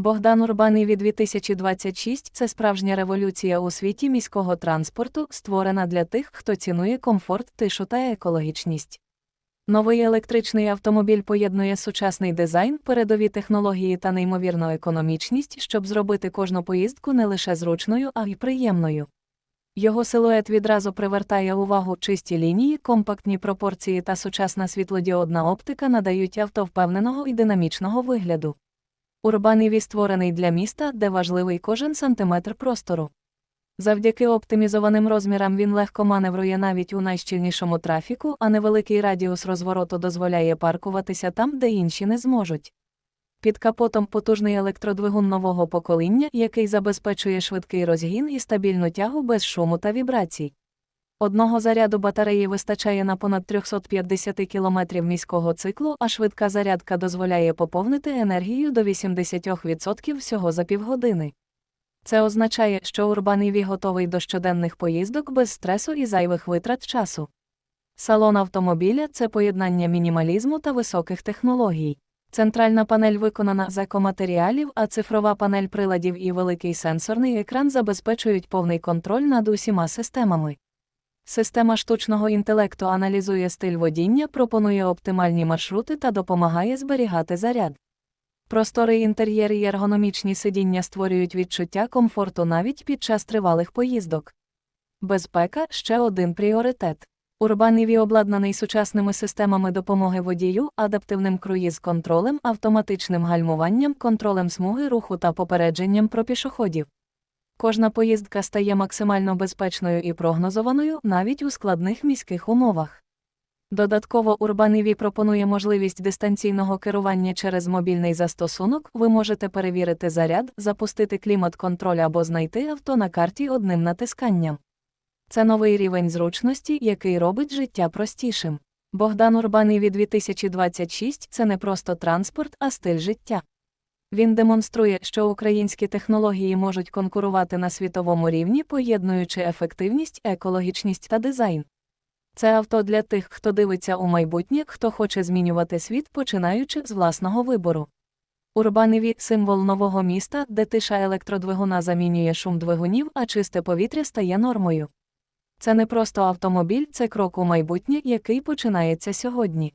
Богдан Урбаніві 2026 це справжня революція у світі міського транспорту, створена для тих, хто цінує комфорт, тишу та екологічність. Новий електричний автомобіль поєднує сучасний дизайн, передові технології та неймовірну економічність, щоб зробити кожну поїздку не лише зручною, а й приємною. Його силует відразу привертає увагу чисті лінії, компактні пропорції та сучасна світлодіодна оптика надають авто впевненого і динамічного вигляду. Урбан EV створений для міста, де важливий кожен сантиметр простору. Завдяки оптимізованим розмірам він легко маневрує навіть у найщільнішому трафіку, а невеликий радіус розвороту дозволяє паркуватися там, де інші не зможуть. Під капотом потужний електродвигун нового покоління, який забезпечує швидкий розгін і стабільну тягу без шуму та вібрацій. Одного заряду батареї вистачає на понад 350 км міського циклу, а швидка зарядка дозволяє поповнити енергію до 80% всього за півгодини. Це означає, що Urban EV готовий до щоденних поїздок без стресу і зайвих витрат часу. Салон автомобіля це поєднання мінімалізму та високих технологій. Центральна панель виконана з екоматеріалів, а цифрова панель приладів і великий сенсорний екран забезпечують повний контроль над усіма системами. Система штучного інтелекту аналізує стиль водіння, пропонує оптимальні маршрути та допомагає зберігати заряд. Просторий інтер'єр і ергономічні сидіння створюють відчуття комфорту навіть під час тривалих поїздок. Безпека ще один пріоритет. Урбан EV обладнаний сучасними системами допомоги водію, адаптивним круїз-контролем, автоматичним гальмуванням, контролем смуги руху та попередженням про пішоходів. Кожна поїздка стає максимально безпечною і прогнозованою навіть у складних міських умовах. Додатково Urban пропонує можливість дистанційного керування через мобільний застосунок. Ви можете перевірити заряд, запустити клімат-контроль або знайти авто на карті одним натисканням. Це новий рівень зручності, який робить життя простішим. Богдан Урбан EV 2026 це не просто транспорт, а стиль життя. Він демонструє, що українські технології можуть конкурувати на світовому рівні, поєднуючи ефективність, екологічність та дизайн. Це авто для тих, хто дивиться у майбутнє, хто хоче змінювати світ, починаючи з власного вибору. Урбан EV – символ нового міста, де тиша електродвигуна замінює шум двигунів, а чисте повітря стає нормою. Це не просто автомобіль, це крок у майбутнє, який починається сьогодні.